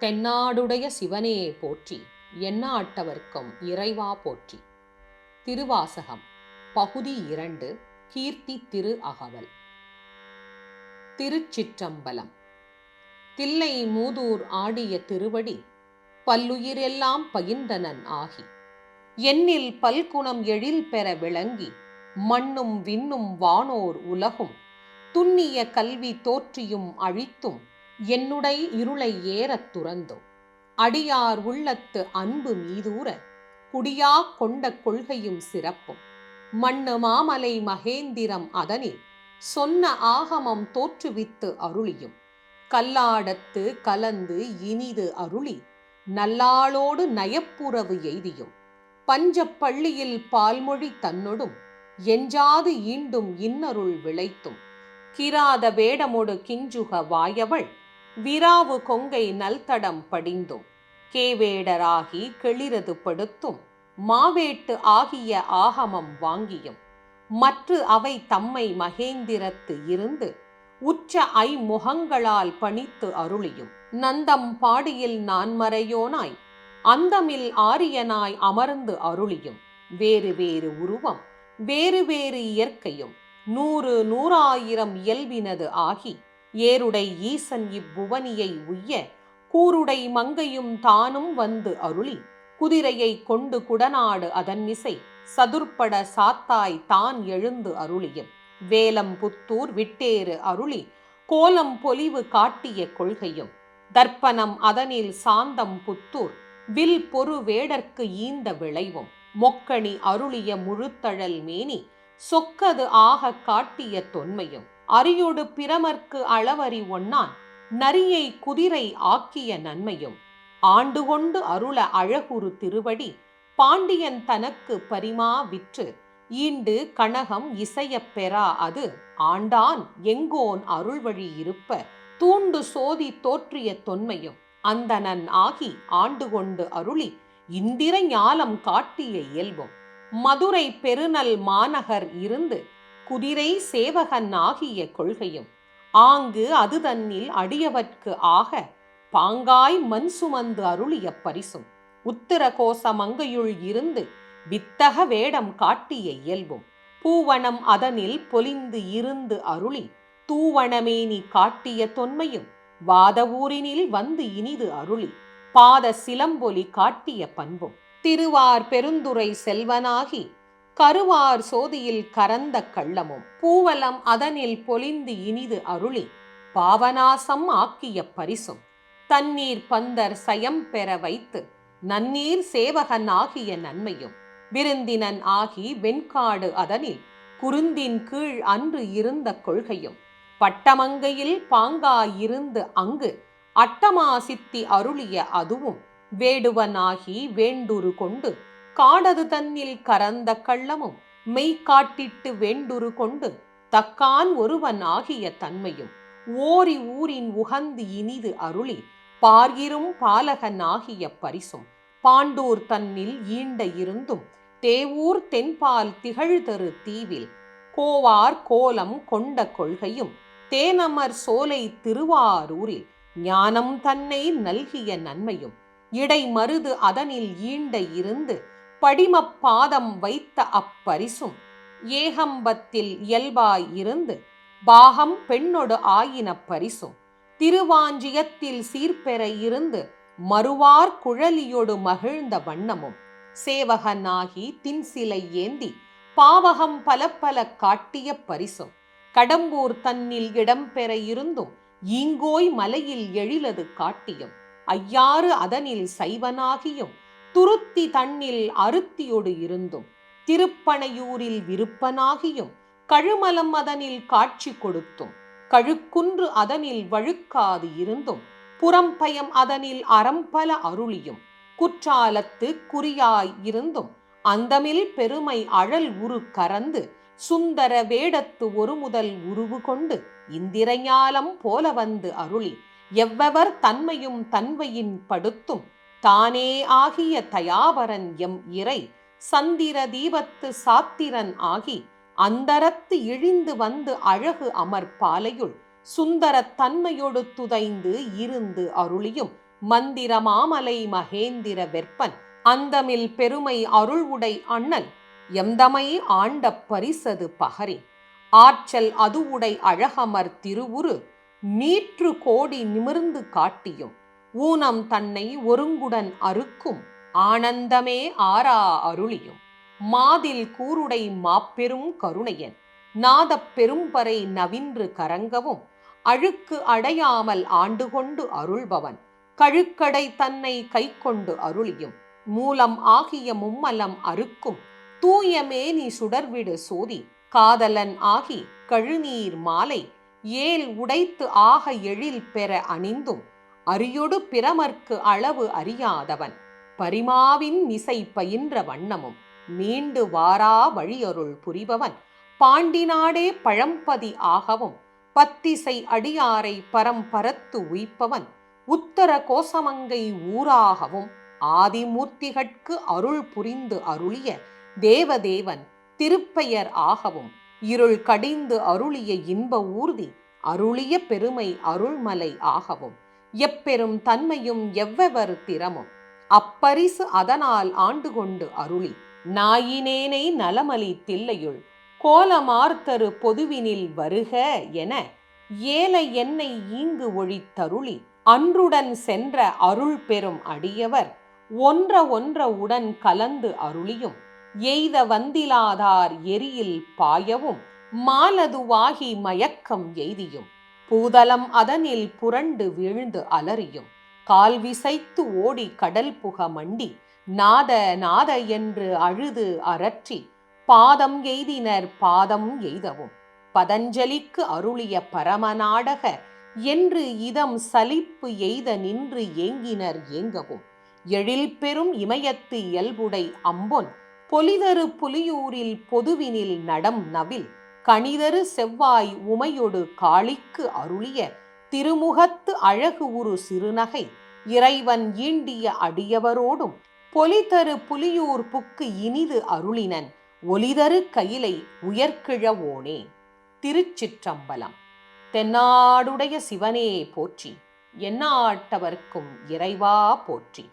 தென்னாடுடைய சிவனே போற்றி எண்ணாட்டவர்க்கும் இறைவா போற்றி. திருவாசகம் பகுதி இரண்டு கீர்த்தி திரு அகவல். திருச்சிற்றம்பலம் தில்லை மூதூர் ஆடிய திருவடி பல்லுயிரெல்லாம் பயின்றனன் ஆகி எண்ணில் பல்குணம் எழில் பெற விளங்கி மண்ணும் விண்ணும் வானோர் உலகும் துண்ணிய கல்வி தோற்றியும் அழித்தும் என்னுடை இருளை ஏறத் துறந்தோம். அடியார் உள்ளத்து அன்பு மீதூர குடியா கொண்ட கொள்கையும் சிறப்பும். மண்ணு மாமலை மகேந்திரம் அதனில் சொன்ன ஆகமம் தோற்றுவித்து அருளியும். கல்லாடத்து கலந்து இனிது அருளி நல்லாளோடு நயப்புறவு எய்தியும். பஞ்சப்பள்ளியில் பால்மொழி தன்னொடும் எஞ்சாது ஈண்டும் இன்னருள் விளைத்தும். கிராத வேடமொடு கிஞ்சுக வாயவள் விராவு கொங்கை நல்தடம் படிந்தும் கேவேடராகி கெளிரது படுத்தும் மாவேட்டு ஆகிய ஆகமம் வாங்கியும் மற்று அவை தம்மை மகேந்திரத்து இருந்து உற்ற ஐமுகங்களால் பணித்து அருளியும். நந்தம் பாடியில் நான்மறையோனாய் அந்தமில் ஆரியனாய் அமர்ந்து அருளியும். வேறு வேறு உருவம் வேறு வேறு இயற்கையும் நூறு நூறாயிரம் இயல்பினது ஆகி ஏருடை ஈசன் இப்புவனியை உய்ய கூருடை மங்கையும் தானும் வந்து அருளி. குதிரையை கொண்டு குடநாடு அதன் மிசை சதுர்ப்பட சாத்தாய் தான் எழுந்து அருளியும். வேலம் புத்தூர் விட்டேறு அருளி கோலம் பொலிவு காட்டிய கொள்கையும். தர்ப்பணம் அதனில் சாந்தம் புத்தூர் வில் பொறு வேடற்கு ஈந்த விளைவும். மொக்கணி அருளிய முழுத்தழல் மேனி சொக்கது ஆக காட்டிய தொன்மையும். அரியோடு பிரமர்க்கு அளவறி ஒன்னான் நரியை குதிரை ஆக்கிய நன்மையும். ஆண்டு கொண்டு அருள அழகுரு திருவடி பாண்டியன் தனக்கு பரிமா விற்று ஈண்டு கனகம் இசையப் பெறா அது. ஆண்டான் எங்கோன் அருள்வழி இருப்ப தூண்டு சோதி தோற்றிய தொன்மையும். அந்தனன் ஆகி ஆண்டு கொண்டு அருளி இந்திர ஞாலம் காட்டிய இயல்பும். மதுரை பெருநல் மாநகர் இருந்து குதிரை சேவகன் ஆகிய கொள்கையும் ஆங்கு அது தன்னில் அடியவர்க்கு ஆக பாங்காய் மண் சுமந்து அருளிய பரிசும் உத்தர கோச மங்கையுள் இருந்து வித்தக வேடம் காட்டிய இயல்பும் பூவனம் அதனில் பொலிந்து இருந்து அருளி தூவனமேனி காட்டிய தொன்மையும் வாதவூரினில் வந்து இனிது அருளி பாத சிலம்பொலி காட்டிய பண்பும் திருவார் பெருந்துரை செல்வனாகி கருவார் சோதியில் கரந்த கள்ளமும் பூவலம் அதனில் பொலிந்து இனிது அருளி பாவனாசம் ஆக்கிய பரிசும் தண்ணீர் பந்தர் சயம் பெற வைத்து நன்னீர் சேவகன் ஆகிய நன்மையும் விருந்தினன் ஆகி வெண்காடு அதனில் குருந்தின் கீழ் அன்று இருந்த கொள்கையும் பட்டமங்கையில் பாங்காயிருந்து அங்கு அட்டமா சித்தி அருளிய அதுவும் வேடுவனாகி வேண்டுரு கொண்டு காடது தன்னில் கரந்த கள்ளமும் மெய்காட்டிட்டு வெண்டுரு கொண்டு தக்கான் ஒருவன் ஆகிய தன்மையும் ஓரி ஊரின் உகந்து இனிது அருளி பார்கிரும் பாலகன் ஆகிய பரிசும் பாண்டூர் தன்னில் ஈண்ட இருந்தும் தேவூர் தென்பால் திகழ்தரு தீவில் கோவார் கோலம் கொண்ட கொள்கையும் தேனமர் சோலை திருவாரூரில் ஞானம் தன்னை நல்கிய நன்மையும் இடை மருது அதனில் ஈண்ட இருந்து படிமப்பாதம் வைத்த அப்பரிசும் ஏகம்பத்தில் இயல்பாய் இருந்து பாகம் பெண்ணொடு ஆயின பரிசும் திருவாஞ்சியத்தில் சீர்பெற இருந்து மறுவார் குழலியொடு மகிழ்ந்த வண்ணமும் சேவகனாகி தின்சிலை ஏந்தி பாவகம் பல பல காட்டிய பரிசும் கடம்பூர் தன்னில் இடம்பெற இருந்தும் ஈங்கோய் மலையில் எழிலது காட்டியும் ஐயாறு அதனில் சைவனாகியும் துருத்தி தன்னில் அருத்தியொடு இருந்தும் திருப்பனையூரில் விருப்பனாகியும் கழுமலம் அதனில் காட்சி கொடுத்தும் கழுக்குன்று அதனில் வழுக்காது இருந்தும் புறம்பயம் அதனில் அறம்பல அருளியும் குற்றாலத்து குறியாய் இருந்தும் அந்தமில் பெருமை அழல் உரு கறந்து சுந்தர வேடத்து ஒரு முதல் உருவு கொண்டு இந்திரஞாலம் போல வந்து அருளி எவ்வவர் தன்மையும் தன்மையின் படுத்தும் தானே ஆகிய தயாவரன் எம் இறை சந்திர தீபத்து சாத்திரன் ஆகி அந்தரத்து இழிந்து வந்து அழகு அமர் பாலையுள் சுந்தரத் தன்மையொடு துதைந்து இருந்து அருளியும் மந்திர மாமலை மகேந்திர வெற்பன் அந்தமில் பெருமை அருள் உடை அண்ணல் எந்தமை ஆண்ட பரிசது பகரி. ஆற்றல் அதுவுடை அழகமர் திருவுரு நீற்று கோடி நிமிர்ந்து காட்டியும் ஊனம் தன்னை ஒருங்குடன் அறுக்கும் ஆனந்தமே ஆரா அருளியும். மாதில் கூருடை மாப்பெரும் கருணையன். நாதப் பெரும்பறை நவின்று கரங்கவும் அழுக்கு அடையாமல் ஆண்டு கொண்டு அருள்பவன். கழுக்கடை தன்னை கைக்கொண்டு அருளியும் மூலம் ஆகிய மும்மலம் அறுக்கும் தூயமே நீ சுடர்விடு சோதி காதலன் ஆகி கழுநீர் மாலை ஏல் உடைத்து ஆக எழில் பெற அணிந்தும் அரியொடு பிரமர்க்கு அளவு அறியாதவன். பரிமாவின் மிசை பயின்ற வண்ணமும் நீண்டு வாரா வழியருள் புரிபவன். பாண்டி நாடே பழம்பதி ஆகவும் பத்திசை அடியாரை பரம்பரத்து உய்ப்பவன். உத்தர கோசமங்கை ஊராகவும் ஆதிமூர்த்திகட்கு அருள் புரிந்து அருளிய தேவதேவன் திருப்பெயர் ஆகவும் இருள் கடிந்து அருளிய இன்ப ஊர்தி அருளிய பெருமை அருள்மலை ஆகவும் எப்பெரும் தன்மையும் எவ்வெவர் திறமும். அப்பரிசு அதனால் ஆண்டு கொண்டு அருளி. நாயினேனை நலமலி தில்லையுள். கோலமார்த்தரு பொதுவினில் வருக என ஏல என்னை ஈங்கு ஒழித்தருளி. அன்றுடன் சென்ற அருள் பெறும் அடியவர் ஒன்ற ஒன்ற உடன் கலந்து அருளியும். எய்த வந்திலாதார் எரியில் பாயவும். மாலதுவாகி மயக்கம் எய்தியும். பூதலம் அதனில் புரண்டு வீழ்ந்து அலறியும். கால் விசைத்து ஓடி கடல் புக மண்டி நாத நாத என்று அழுது அரற்றி பாதம் எய்தினர் பாதம் எய்தவும். பதஞ்சலிக்கு அருளிய பரமநாடக என்று இதம் சலிப்பு எய்த நின்று ஏங்கினர் ஏங்கவும். எழில் பெரும் இமயத்து இயல்புடை அம்பொன் பொலிதரு புலியூரில் பொதுவினில் நடம் நவில். கணிதரு செவ்வாய் உமையொடு காளிக்கு அருளிய திருமுகத்து அழகு உரு சிறுநகை இறைவன் ஈண்டிய அடியவரோடும் பொலிதரு புலியூர் புக்கு இனிது அருளினன் ஒலிதரு கையிலை உயர்கிழவோனே திருச்சிற்றம்பலம். தென்னாடுடைய சிவனே போற்றி எண்ணாட்டவர்க்கும் இறைவா போற்றி.